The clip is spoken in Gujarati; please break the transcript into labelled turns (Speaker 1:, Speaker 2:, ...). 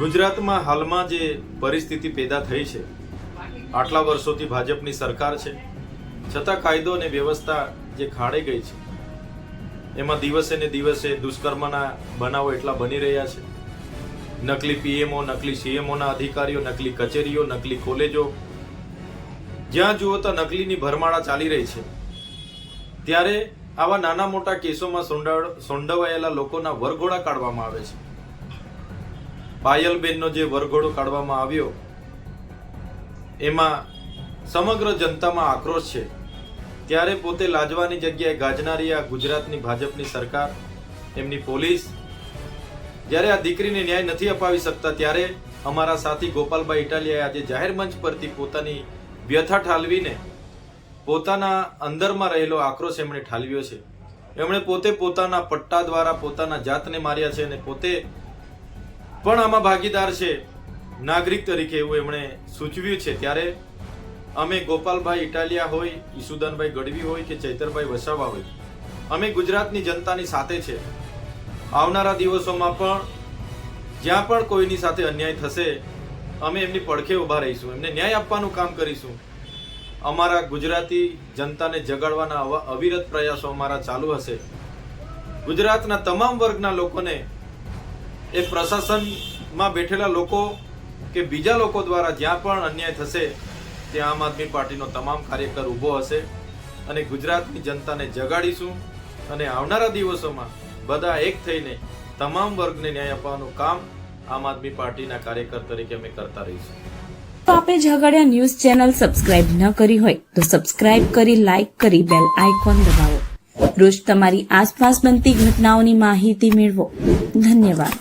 Speaker 1: ગુજરાતમાં હાલમાં જે પરિસ્થિતિ પેદા થઈ છે, આટલા વર્ષોથી ભાજપની સરકાર છે, છતાં કાયદો અને વ્યવસ્થા જે ખાડે ગઈ છે, એમાં દિવસે ને દિવસે દુષ્કર્મના બનાવો એટલા બની રહ્યા છે. નકલી પીએમઓ, નકલી સીએમઓના અધિકારીઓ, નકલી કચેરીઓ, નકલી કોલેજો, જ્યાં જુઓ તો નકલીની ભરમાળા ચાલી રહી છે. ત્યારે આવા નાના મોટા કેસોમાં સોંડવાયેલા લોકોના વરઘોડા કાઢવામાં આવે છે. પાયલબેનનો જે વરઘોડો કાઢવામાં આવ્યો, એમાં સમગ્ર જનતામાં આક્રોશ છે. ત્યારે પોતે લાજવાની જગ્યાએ ગાજનારી આ ગુજરાતની ભાજપની સરકાર, એમની પોલીસ, જ્યારે આ દીકરીને ન્યાય નથી અપાવી શકતા, ત્યારે અમારા સાથી ગોપાલભાઈ ઇટાલિયાએ આજે જાહેર મંચ પરથી પોતાની વ્યથા ઠાલવીને પોતાના અંદરમાં રહેલો આક્રોશ એમણે ઠાલવ્યો છે. એમણે પોતે પોતાના પટ્ટા દ્વારા પોતાના જાતને માર્યા છે અને પોતે પણ આમાં ભાગીદાર છે. નાગરિક તરીકે એવું એમણે સૂચવ્યું છે. ત્યારે અમે ગોપાલભાઈ ઇટાલિયા હોય, ઈસુદાનભાઈ ગઢવી હોય કે ચૈતરભાઈ વસાવા હોય, અમે ગુજરાતની જનતાની સાથે છે. આવનારા દિવસોમાં પણ જ્યાં પણ કોઈની સાથે અન્યાય થશે, અમે એમની પડખે ઊભા રહીશું. એમને ન્યાય આપવાનું કામ કરીશું. અમારા ગુજરાતી જનતાને જગાડવાના અવ- અવિરત પ્રયાસો અમારા ચાલુ હશે. ગુજરાતના તમામ વર્ગના લોકોને એ પ્રશાસનમાં બેઠેલા લોકો કે બીજા લોકો દ્વારા જ્યાં પણ અન્યાય થશે, ત્યાં આમ આદમી પાર્ટીનો તમામ કાર્યકર ઊભો હશે અને ગુજરાતની જનતાને જગાડીશું અને આવનારા દિવસોમાં બધા એક થઈને તમામ વર્ગને ન્યાય આપવાનું કામ આમ આદમી પાર્ટીના કાર્યકર તરીકે અમે કરતા રહીશું.
Speaker 2: તો આપે ઝઘડિયા ન્યૂઝ ચેનલ સબસ્ક્રાઇબ ન કરી હોય તો સબસ્ક્રાઇબ કરી, લાઇક કરી, બેલ આઇકોન દબાવો. રોજ તમારી આસપાસ બનતી ઘટનાઓની માહિતી મેળવો. ધન્યવાદ.